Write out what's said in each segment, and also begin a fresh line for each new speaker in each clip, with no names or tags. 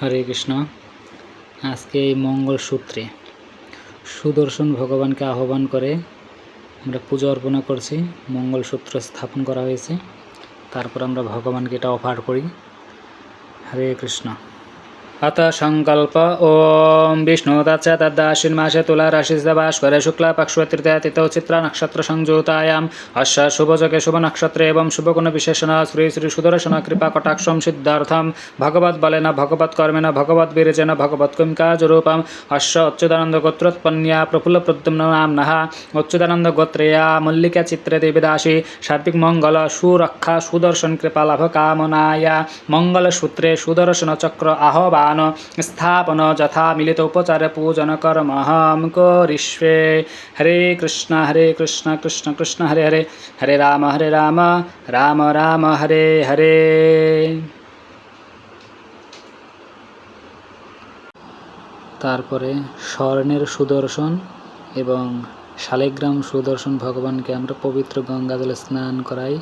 হরে কৃষ্ণ আজকে এই মঙ্গল সূত্রে সুদর্শন ভগবানকে আহ্বান করে আমরা পূজা অর্পণা করছি মঙ্গলসূত্র স্থাপন করা হয়েছে তারপর আমরা ভগবানকে এটা অফার করি হরে কৃষ্ণ अथ सङ्कल्प ॐ विष्णुदत्स तद्दाशिन्मासे तुलाराशिस्य भास्करे शुक्लपक्षतृतीया तिथौ चित्रानक्षत्रसञ्ज्योतायाम् अस्य शुभजके शुभनक्षत्रे एवं शुभगुणविशेषणः श्री श्री श्रीसुदर्शनकृपाकटाक्षं सिद्धार्थं भगवद्बलेन भगवत्कर्मेण भगवद्बीरजेन भगवत्कुम्काजरूपम् अस्य अच्युतानन्दगोत्रोत्पन्या प्रफुल्लप्रद्युम्न नाम्नः अच्युतानन्दगोत्रेया मल्लिका चित्रदेवीदासी सात्विकमङ्गल सुरक्षा सुदर्शनकृपालाभकामनाया मङ्गलसूत्रे सुदर्शनचक्र आह्वा স্থান স্থাপন যথা মিলিত উপচার পূজন কর্মহম করিষ্বে হরে কৃষ্ণ হরে কৃষ্ণ কৃষ্ণ কৃষ্ণ হরে হরে হরে রাম হরে রাম রাম রাম হরে হরে তারপরে স্বর্ণের সুদর্শন এবং শালিগ্রাম সুদর্শন ভগবানকে আমরা পবিত্র গঙ্গা জলে স্নান করাই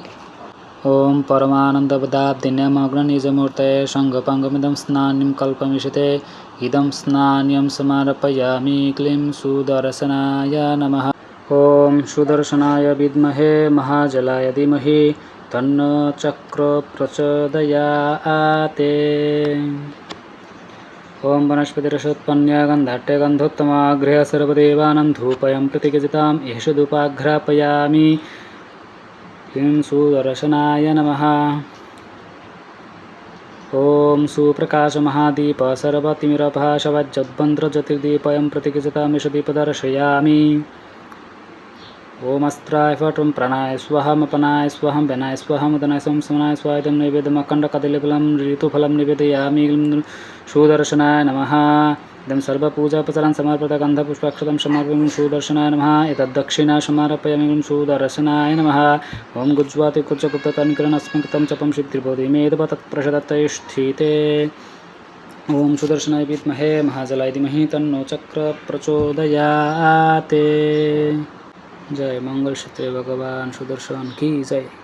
ॐ परमानन्दपदाब्धिनमग्ननिजमूर्ते शङ्खपङ्गमिदं स्नानं कल्पमिषते इदं स्नान्यं समर्पयामि क्लीं सुदर्शनाय नम ओं सुदर्शनाय विद्महे महाजलाय धीमहि तन्न चक्रप्रचोदयाते ॐ वनस्पतिरसोत्पन्या गन्धाट्य गन्धोत्तमाग्र्य सर्वदेवानं धूपयं प्रतिगजितां एष धूपाघ्रापयामि ह्रीं सुदर्शनाय नमः ॐ सुप्रकाशमहादीप सर्वतिमिरभाषवज्जद्भन्द्रज्योतिर्दीपयं प्रतिकिजतामिषदीपदर्शयामि ओमस्त्राय फट्वं प्रणाय स्वहमपनाय स्वहं विनाय स्वहमुदनाय स्वं समनाय स्वायं निवेदमखण्डकदलिफलं ऋतुफलं निवेदयामि सुदर्शनाय नमः इदं सर्वपूजापचरं समार्पत गन्धपुष्पाक्षतं समार्पयामि सुदर्शनाय नमः एतद्दक्षिणा समार्पयामि सुदर्शनाय नमः ॐ गुज्वाति कुचकुप्ततन्किरणस्मकृतं जपं शिवत्रिभवति मेदप तत्प्रशदत्तैष्ठीते ॐ सुदर्शनाय विद्महे महाजलाय धीमहि तन्नो चक्रप्रचोदयात् जय मंगल सूत्र भगवान सुदर्शन की जय